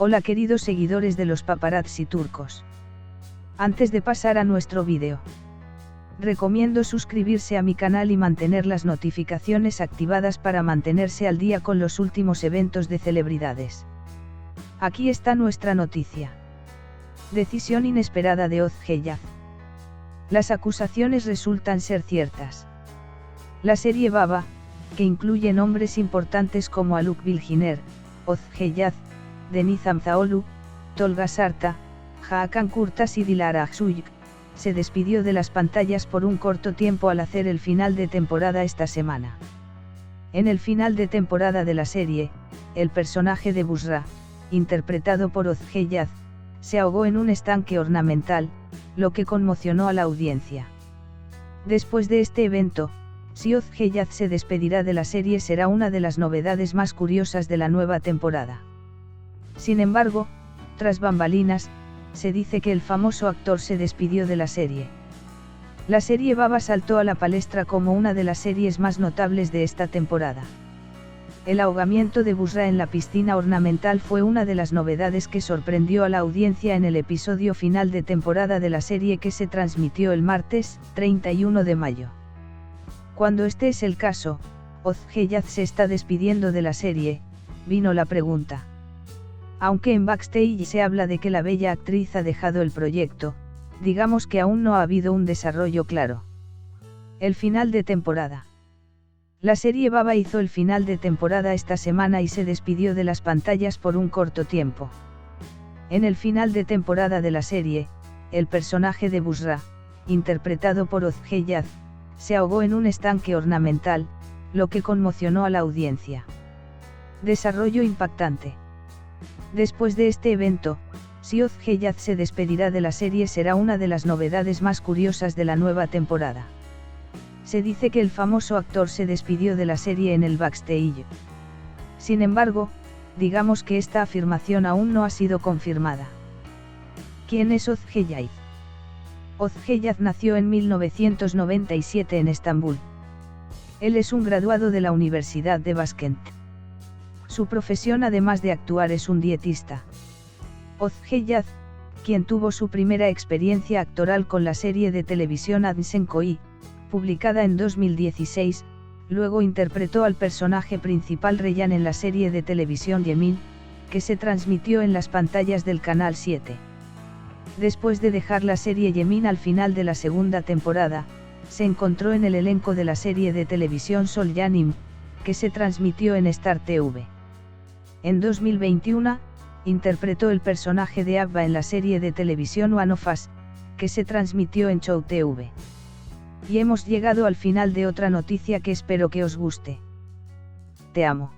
Hola queridos seguidores de los paparazzi turcos. Antes de pasar a nuestro vídeo, recomiendo suscribirse a mi canal y mantener las notificaciones activadas para mantenerse al día con los últimos eventos de celebridades. Aquí está nuestra noticia. Decisión inesperada de Oz Las acusaciones resultan ser ciertas. La serie Baba, que incluye nombres importantes como Aluk Bilginer, Oz Deniz Amzaolu, Tolga Sarta, Hakan Kurtas y Dilara Aksuyk, se despidió de las pantallas por un corto tiempo al hacer el final de temporada esta semana. En el final de temporada de la serie, el personaje de Busra, interpretado por Ozgeyaz, se ahogó en un estanque ornamental, lo que conmocionó a la audiencia. Después de este evento, si Ozgeyaz se despedirá de la serie será una de las novedades más curiosas de la nueva temporada. Sin embargo, tras bambalinas, se dice que el famoso actor se despidió de la serie. La serie Baba saltó a la palestra como una de las series más notables de esta temporada. El ahogamiento de Busra en la piscina ornamental fue una de las novedades que sorprendió a la audiencia en el episodio final de temporada de la serie que se transmitió el martes, 31 de mayo. Cuando este es el caso, Oz se está despidiendo de la serie, vino la pregunta. Aunque en backstage se habla de que la bella actriz ha dejado el proyecto, digamos que aún no ha habido un desarrollo claro. El final de temporada. La serie Baba hizo el final de temporada esta semana y se despidió de las pantallas por un corto tiempo. En el final de temporada de la serie, el personaje de Busra, interpretado por Ozgeyaz, se ahogó en un estanque ornamental, lo que conmocionó a la audiencia. Desarrollo impactante. Después de este evento, si Oz se despedirá de la serie será una de las novedades más curiosas de la nueva temporada. Se dice que el famoso actor se despidió de la serie en el backstage. Sin embargo, digamos que esta afirmación aún no ha sido confirmada. ¿Quién es Oz Ozgeyaz nació en 1997 en Estambul. Él es un graduado de la Universidad de Baskent. Su profesión además de actuar es un dietista. Ozgeyaz, quien tuvo su primera experiencia actoral con la serie de televisión Adnsenkoi, publicada en 2016, luego interpretó al personaje principal Reyan en la serie de televisión Yemin, que se transmitió en las pantallas del Canal 7. Después de dejar la serie Yemin al final de la segunda temporada, se encontró en el elenco de la serie de televisión Sol Yanim, que se transmitió en Star TV. En 2021, interpretó el personaje de Abba en la serie de televisión One of Us, que se transmitió en Show TV. Y hemos llegado al final de otra noticia que espero que os guste. Te amo.